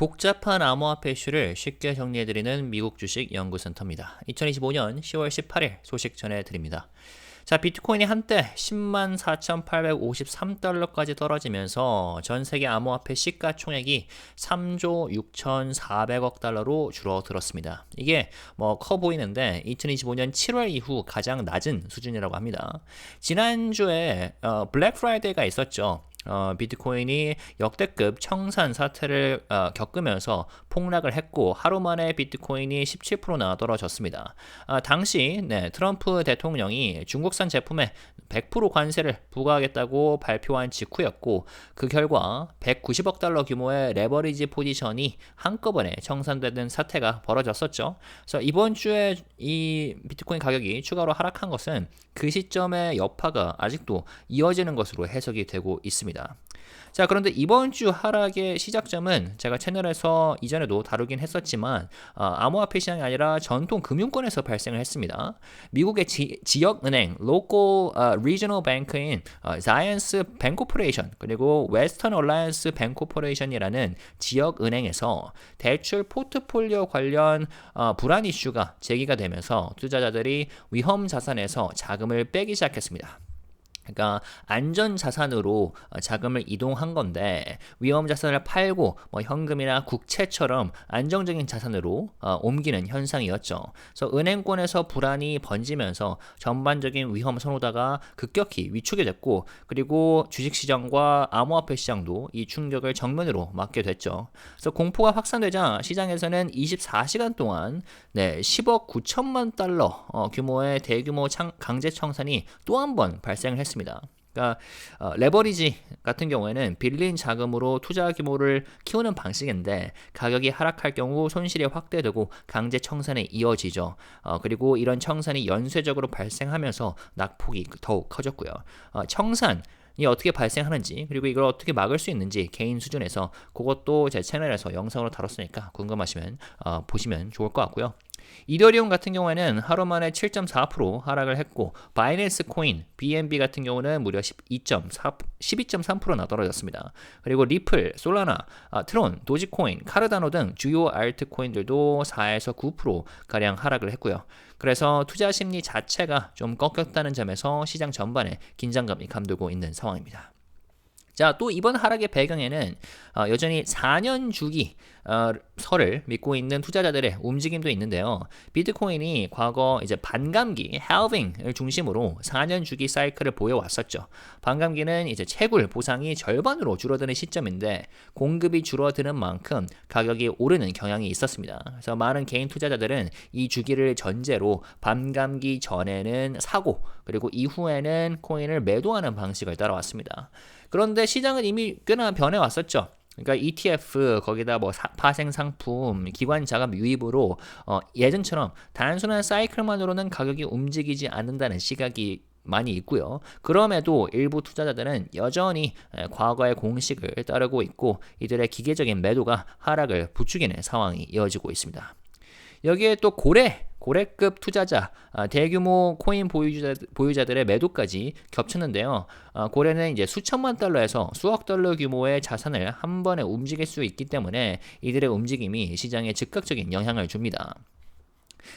복잡한 암호화폐 이슈를 쉽게 정리해드리는 미국 주식 연구센터입니다. 2025년 10월 18일 소식 전해드립니다. 자, 비트코인이 한때 10만 4,853달러까지 떨어지면서 전 세계 암호화폐 시가총액이 3조 6,400억 달러로 줄어들었습니다. 이게 뭐 커 보이는데 2025년 7월 이후 가장 낮은 수준이라고 합니다. 지난주에 어, 블랙 프라이데이가 있었죠. 어, 비트코인이 역대급 청산 사태를 어, 겪으면서 폭락을 했고 하루 만에 비트코인이 17%나 떨어졌습니다. 아, 당시 네, 트럼프 대통령이 중국산 제품에 100% 관세를 부과하겠다고 발표한 직후였고 그 결과 190억 달러 규모의 레버리지 포지션이 한꺼번에 청산되는 사태가 벌어졌었죠. 그래서 이번 주에 이 비트코인 가격이 추가로 하락한 것은 그 시점의 여파가 아직도 이어지는 것으로 해석이 되고 있습니다. 자, 그런데 이번 주 하락의 시작점은 제가 채널에서 이전에도 다루긴 했었지만 어, 암호화폐 시장이 아니라 전통 금융권에서 발생을 했습니다. 미국의 지, 역은행 uh, Regional Bank인 어, Zions Bank Corporation 그리고 Alliance Bank Corporation이라는 지역 은행에서 대출 포트폴리오 관련 어, 불안 이슈가 제기가 되면서 투자자들이 위험 자산에서 자금을 빼기 시작했습니다. 그러니까 안전 자산으로 어, 자금을 이동한 건데 위험 자산을 팔고 뭐 현금이나 국채처럼 안정적인 자산으로 어, 옮기는 현상이었죠. 그래서 은행권에서 불안이 번지면서 전반적인 위험 선호도가 급격히 위축이 됐고 그리고 주식 시장과 암호화폐 시장도 이 충격을 정면으로 맞게 됐죠. 그래서 공포가 확산되자 시장에서는 24시간 동안 네, 10억 9천만 달러 어, 규모의 대규모 창, 강제 청산이 또 한 번 발생을 했습니다. 있습니다. 그러니까 어, 레버리지 같은 경우에는 빌린 자금으로 투자 규모를 키우는 방식인데 가격이 하락할 경우 손실이 확대되고 강제 청산에 이어지죠. 어, 그리고 이런 청산이 연쇄적으로 발생하면서 낙폭이 더욱 커졌고요. 어, 청산 이 어떻게 발생하는지 그리고 이걸 어떻게 막을 수 있는지 개인 수준에서 그것도 제 채널에서 영상으로 다뤘으니까 궁금하시면 어, 보시면 좋을 것 같고요. 이더리움 같은 경우에는 하루 만에 7.4% 하락을 했고 바이낸스 코인 BNB 같은 경우는 무려 12.4 12.3%나 떨어졌습니다. 그리고 리플, 솔라나, 아, 트론, 도지코인, 카르다노 등 주요 알트코인들도 4에서 9% 가량 하락을 했고요. 그래서 투자 심리 자체가 좀 꺾였다는 점에서 시장 전반에 긴장감이 감돌고 있는 상황입니다. 자, 또 이번 하락의 배경에는 어, 여전히 4년 주기 어, 설을 믿고 있는 투자자들의 움직임도 있는데요. 비트코인이 과거 이제 반감기, halving을 중심으로 4년 주기 사이클을 보여왔었죠. 반감기는 이제 채굴 보상이 절반으로 줄어드는 시점인데 공급이 줄어드는 만큼 가격이 오르는 경향이 있었습니다. 그래서 많은 개인 투자자들은 이 주기를 전제로 반감기 전에는 사고 그리고 이후에는 코인을 매도하는 방식을 따라왔습니다. 그런데 시장은 이미 꽤나 변해왔었죠. 그러니까 ETF 거기다 뭐 사, 파생 상품, 기관 자금 유입으로 어, 예전처럼 단순한 사이클만으로는 가격이 움직이지 않는다는 시각이 많이 있고요. 그럼에도 일부 투자자들은 여전히 과거의 공식을 따르고 있고 이들의 기계적인 매도가 하락을 부추기는 상황이 이어지고 있습니다. 여기에 또 고래 고래급 투자자, 아, 대규모 코인 보유자, 보유자 들의 매도까지 겹쳤는데요. 아, 고래는 이제 수천만 달러에서 수억 달러 규모의 자산을 한 번에 움직일 수 있기 때문에 이들의 움직임이 시장에 즉각적인 영향을 줍니다.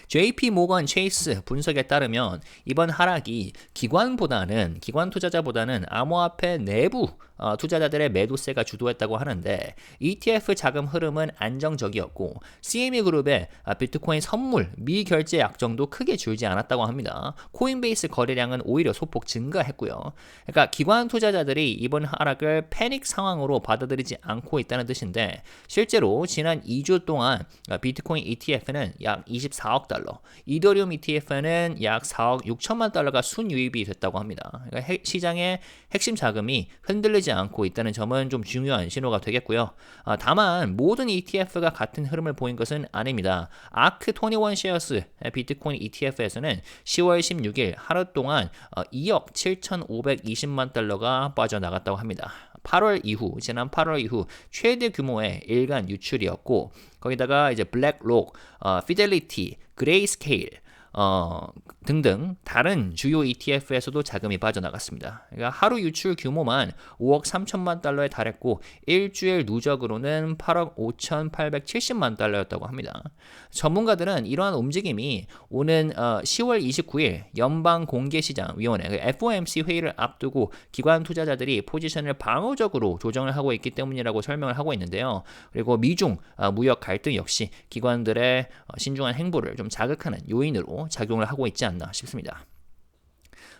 JP 모건 체이스 분석에 따르면 이번 하락이 기관보다는 기관 투자자보다는 암호화폐 내부 어, 투자자들의 매도세가 주도했다고 하는데 ETF 자금 흐름은 안정적이었고 CME 그룹의 아, 비트코인 선물 미결제 약정도 크게 줄지 않았다고 합니다. 코인베이스 거래량은 오히려 소폭 증가했고요. 그러니까 기관 투자자들이 이번 하락을 패닉 상황으로 받아들이지 않고 있다는 뜻인데 실제로 지난 2주 동안 아, 비트코인 ETF는 약 24억 달러, 이더리움 ETF는 약 4억 6천만 달러가 순유입이 됐다고 합니다. 그러니까 시장의 핵심 자금이 흔들리지 않고 있다는 점은 좀 중요한 신호가 되겠고요. 아, 다만 모든 ETF가 같은 흐름을 보인 것은 아닙니다. 아크 21 쉐어스 비트코인 ETF에서는 10월 16일 하루 동안 2억 어, 7,520만 달러가 빠져나갔다고 합니다. 8월 이후 지난 8월 이후 최대 규모의 일간 유출이었고 거기다가 이제 블랙록, 어, 피델리티, 그레이스케일, 어, 등등 다른 주요 ETF에서도 자금이 빠져나갔습니다. 그러니까 하루 유출 규모만 5억 3천만 달러에 달했고 일주일 누적으로는 8억 5,870만 달러였다고 합니다. 전문가들은 이러한 움직임이 오는 어, 10월 29일 연방 공개시장위원회 그 FOMC 회의를 앞두고 기관 투자자들이 포지션을 방어적으로 조정을 하고 있기 때문이라고 설명을 하고 있는데요. 그리고 미중 어, 무역 갈등 역시 기관들의 어, 신중한 행보를 좀 자극하는 요인으로 작용을 하고 있지 않나 싶습니다.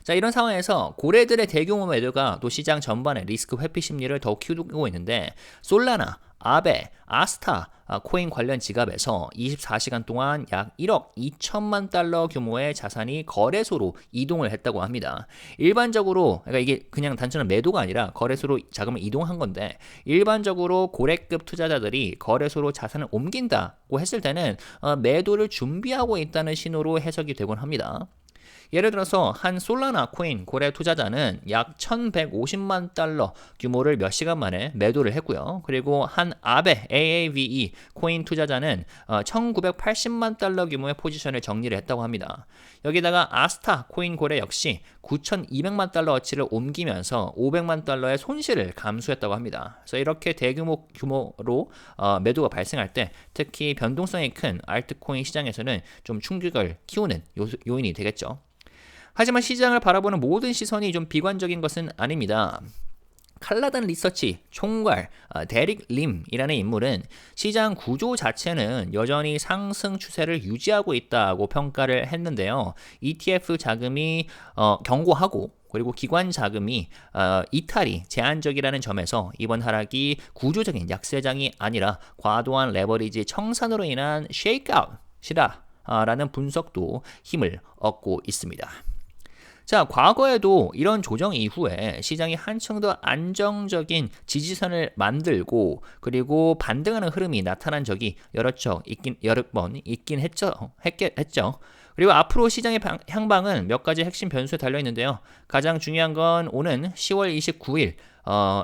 자, 이런 상황에서 고래들의 대규모 매도가 또 시장 전반의 리스크 회피 심리를 더 키우고 있는데 솔라나, 아베, 아스타 아, 코인 관련 지갑에서 24시간 동안 약 1억 2천만 달러 규모의 자산이 거래소로 이동을 했다고 합니다. 일반적으로 그러니까 이게 그냥 단순한 매도가 아니라 거래소로 자금을 이동한 건데 일반적으로 고래급 투자자들이 거래소로 자산을 옮긴다고 했을 때는 어, 매도를 준비하고 있다는 신호로 해석이 되곤 합니다. 예를 들어서 한 솔라나 코인 고래 투자자는 약 1150만 달러 규모를 몇 시간 만에 매도를 했고요. 그리고 한 아베 AAVE 코인 투자자는 1980만 어, 달러 규모의 포지션을 정리를 했다고 합니다. 여기다가 아스타 코인 고래 역시 9200만 달러 어치를 옮기면서 500만 달러의 손실을 감수했다고 합니다. 그래서 이렇게 대규모 규모로 어, 매도가 발생할 때 특히 변동성이 큰 알트코인 시장에서는 좀 충격을 키우는 요인이 되겠죠. 하지만 시장을 바라보는 모든 시선이 좀 비관적인 것은 아닙니다. 칼라단 리서치 총괄 어, 데릭 림이라는 인물은 시장 구조 자체는 여전히 상승 추세를 유지하고 있다고 평가를 했는데요. ETF 자금이 어, 경고하고 그리고 기관 자금이 어, 이탈이 제한적이라는 점에서 이번 하락이 구조적인 약세장이 아니라 과도한 레버리지 청산으로 인한 쉐이크아웃이다. 라는 분석도 힘을 얻고 있습니다. 자, 과거에도 이런 조정 이후에 시장이 한층 더 안정적인 지지선을 만들고 그리고 반등하는 흐름이 나타난 적이 여러 척 있긴 여러 번 있긴 했죠. 했겠, 했죠. 그리고 앞으로 시장의 향방은 몇 가지 핵심 변수에 달려 있는데요. 가장 중요한 건 오는 10월 29일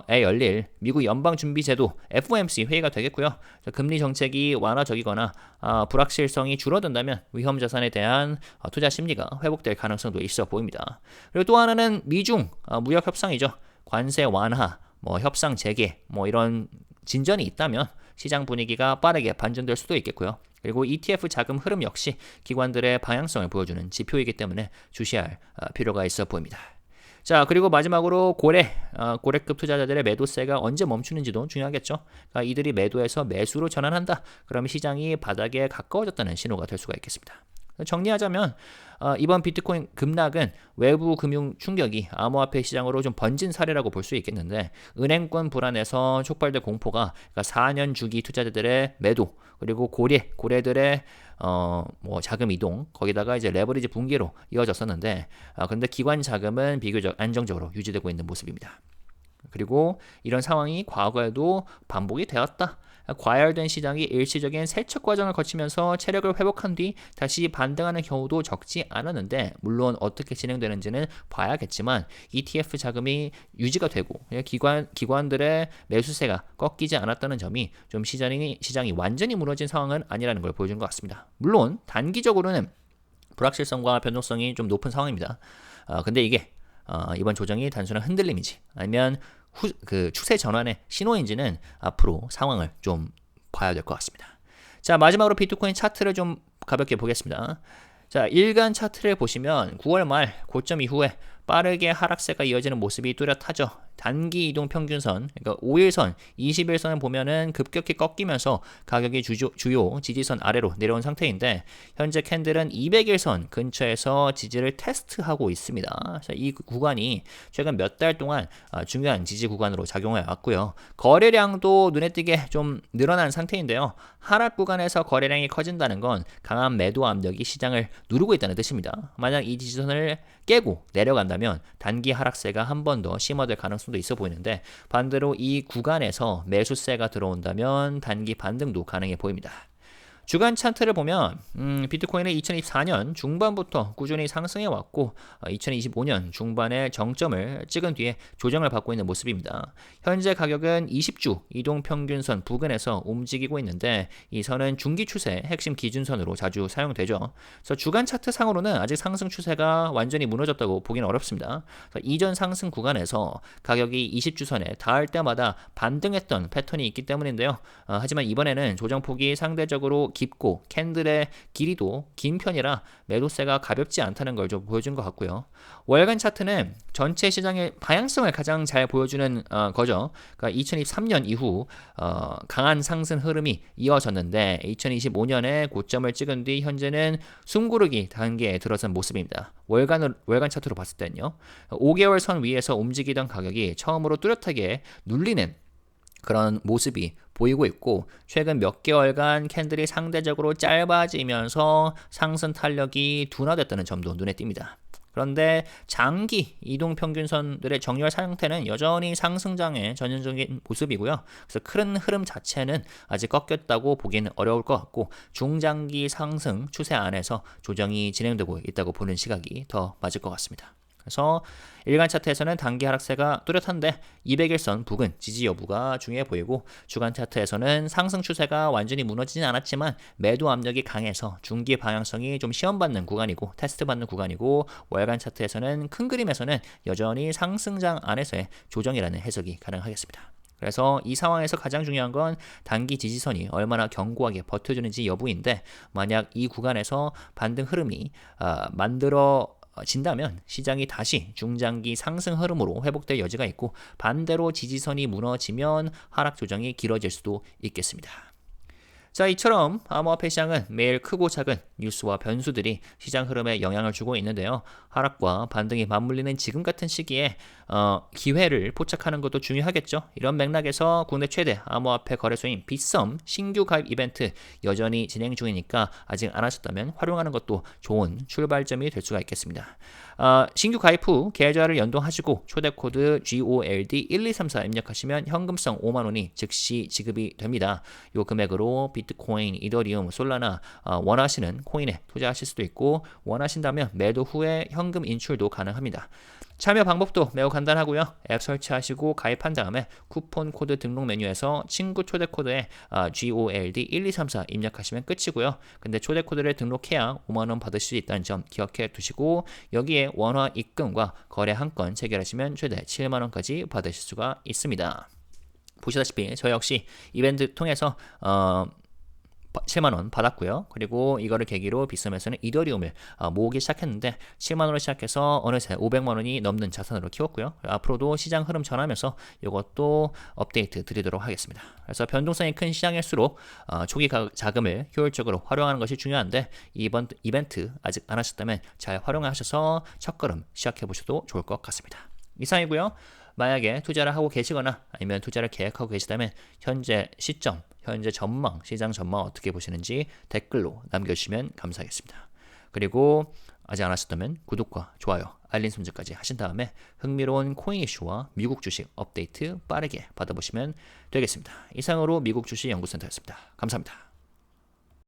에 열릴 미국 연방준비제도 FOMC 회의가 되겠고요. 금리 정책이 완화적이거나 어, 불확실성이 줄어든다면 위험 자산에 대한 어, 투자 심리가 회복될 가능성도 있어 보입니다. 그리고 또 하나는 미중 어, 무역 협상이죠. 관세 완화, 뭐 협상 재개, 뭐 이런 진전이 있다면 시장 분위기가 빠르게 반전될 수도 있겠고요. 그리고 ETF 자금 흐름 역시 기관들의 방향성을 보여주는 지표이기 때문에 주시할 필요가 있어 보입니다. 자, 그리고 마지막으로 고래, 어, 고래급 투자자들의 매도세가 언제 멈추는지도 중요하겠죠. 그러니까 이들이 매도해서 매수로 전환한다. 그럼 시장이 바닥에 가까워졌다는 신호가 될 수가 있겠습니다. 정리하자면 어, 이번 비트코인 급락은 외부 금융 충격이 암호화폐 시장으로 좀 번진 사례라고 볼 수 있겠는데 은행권 불안에서 촉발된 공포가 그러니까 4년 주기 투자자들의 매도 그리고 고래 고래들의 어, 뭐 자금 이동 거기다가 이제 레버리지 붕괴로 이어졌었는데 어, 그런데 기관 자금은 비교적 안정적으로 유지되고 있는 모습입니다. 그리고 이런 상황이 과거에도 반복이 되었다. 과열된 시장이 일시적인 세척 과정을 거치면서 체력을 회복한 뒤 다시 반등하는 경우도 적지 않았는데 물론 어떻게 진행되는지는 봐야겠지만 ETF 자금이 유지가 되고 기관 기관들의 매수세가 꺾이지 않았다는 점이 좀 시장이 시장이 완전히 무너진 상황은 아니라는 걸 보여준 것 같습니다. 물론 단기적으로는 불확실성과 변동성이 좀 높은 상황입니다. 어, 근데 이게 어, 이번 조정이 단순한 흔들림이지 아니면 후, 그 추세 전환의 신호인지는 앞으로 상황을 좀 봐야 될 것 같습니다. 자, 마지막으로 비트코인 차트를 좀 가볍게 보겠습니다. 자, 일간 차트를 보시면 9월 말 고점 이후에 빠르게 하락세가 이어지는 모습이 뚜렷하죠. 단기 이동 평균선, 그러니까 5일선, 20일선을 보면은 급격히 꺾이면서 가격이 주조, 주요 지지선 아래로 내려온 상태인데 현재 캔들은 200일선 근처에서 지지를 테스트하고 있습니다. 이 구간이 최근 몇 달 동안 아, 중요한 지지 구간으로 작용해 왔고요. 거래량도 눈에 띄게 좀 늘어난 상태인데요. 하락 구간에서 거래량이 커진다는 건 강한 매도 압력이 시장을 누르고 있다는 뜻입니다. 만약 이 지지선을 깨고 내려간다면 단기 하락세가 한 번 더 심화될 가능성 도 있어 보이는데 반대로 이 구간에서 매수세가 들어온다면 단기 반등도 가능해 보입니다. 주간 차트를 보면 음, 비트코인은 2024년 중반부터 꾸준히 상승해 왔고 어, 2025년 중반에 정점을 찍은 뒤에 조정을 받고 있는 모습입니다. 현재 가격은 20주 이동 평균선 부근에서 움직이고 있는데 이 선은 중기 추세 핵심 기준선으로 자주 사용되죠. 그래서 주간 차트 상으로는 아직 상승 추세가 완전히 무너졌다고 보기는 어렵습니다. 이전 상승 구간에서 가격이 20주선에 닿을 때마다 반등했던 패턴이 있기 때문인데요. 어, 하지만 이번에는 조정폭이 상대적으로 깊고 캔들의 길이도 긴 편이라 매도세가 가볍지 않다는 걸 좀 보여준 것 같고요. 월간 차트는 전체 시장의 방향성을 가장 잘 보여주는 어, 거죠. 그러니까 2023년 이후 어, 강한 상승 흐름이 이어졌는데 2025년에 고점을 찍은 뒤 현재는 숨고르기 단계에 들어선 모습입니다. 월간 월간 차트로 봤을 때는요. 5개월 선 위에서 움직이던 가격이 처음으로 뚜렷하게 눌리는 그런 모습이 보이고 있고 최근 몇 개월간 캔들이 상대적으로 짧아지면서 상승 탄력이 둔화됐다는 점도 눈에 띕니다. 그런데 장기 이동 평균선들의 정렬 상태는 여전히 상승장의 전형적인 모습이고요. 그래서 큰 흐름 자체는 아직 꺾였다고 보기는 어려울 것 같고 중장기 상승 추세 안에서 조정이 진행되고 있다고 보는 시각이 더 맞을 것 같습니다. 그래서 일간 차트에서는 단기 하락세가 뚜렷한데 200일선 부근 지지 여부가 중요해 보이고 주간 차트에서는 상승 추세가 완전히 무너지진 않았지만 매도 압력이 강해서 중기 방향성이 좀 시험받는 구간이고 테스트 받는 구간이고 월간 차트에서는 큰 그림에서는 여전히 상승장 안에서의 조정이라는 해석이 가능하겠습니다. 그래서 이 상황에서 가장 중요한 건 단기 지지선이 얼마나 견고하게 버텨주는지 여부인데 만약 이 구간에서 반등 흐름이 어, 만들어 진다면 시장이 다시 중장기 상승 흐름으로 회복될 여지가 있고 반대로 지지선이 무너지면 하락 조정이 길어질 수도 있겠습니다. 자, 이처럼 암호화폐 시장은 매일 크고 작은 뉴스와 변수들이 시장 흐름에 영향을 주고 있는데요. 하락과 반등이 맞물리는 지금 같은 시기에 어, 기회를 포착하는 것도 중요하겠죠. 이런 맥락에서 국내 최대 암호화폐 거래소인 빗썸 신규 가입 이벤트 여전히 진행 중이니까 아직 안 하셨다면 활용하는 것도 좋은 출발점이 될 수가 있겠습니다. 어, 신규 가입 후 계좌를 연동하시고 초대 코드 GOLD1234 입력하시면 현금성 5만 원이 즉시 지급이 됩니다. 이 금액으로 비트코인, 이더리움, 솔라나 어, 원하시는 코인에 투자하실 수도 있고 원하신다면 매도 후에 현금 인출도 가능합니다. 참여 방법도 매우 간단하고요. 앱 설치하시고 가입한 다음에 쿠폰 코드 등록 메뉴에서 친구 초대 코드에 아, GOLD1234 입력하시면 끝이고요. 근데 초대 코드를 등록해야 5만 원 받을 수 있다는 점 기억해 두시고 여기에 원화 입금과 거래 한 건 체결하시면 최대 7만 원까지 받으실 수가 있습니다. 보시다시피 저 역시 이벤트 통해서 어, 7만원 받았고요. 그리고 이거를 계기로 비썸에서는 이더리움을 어, 모으기 시작했는데 7만원으로 시작해서 어느새 500만원이 넘는 자산으로 키웠고요. 앞으로도 시장 흐름 전하면서 이것도 업데이트 드리도록 하겠습니다. 그래서 변동성이 큰 시장일수록 어, 초기 자금을 효율적으로 활용하는 것이 중요한데 이번 이벤트 아직 안 하셨다면 잘 활용하셔서 첫걸음 시작해 보셔도 좋을 것 같습니다. 이상이고요. 만약에 투자를 하고 계시거나 아니면 투자를 계획하고 계시다면 현재 시점 현재 전망, 시장 전망 어떻게 보시는지 댓글로 남겨주시면 감사하겠습니다. 그리고 아직 안 하셨다면 구독과 좋아요, 알림 설정까지 하신 다음에 흥미로운 코인 이슈와 미국 주식 업데이트 빠르게 받아보시면 되겠습니다. 이상으로 미국 주식 연구센터였습니다. 감사합니다.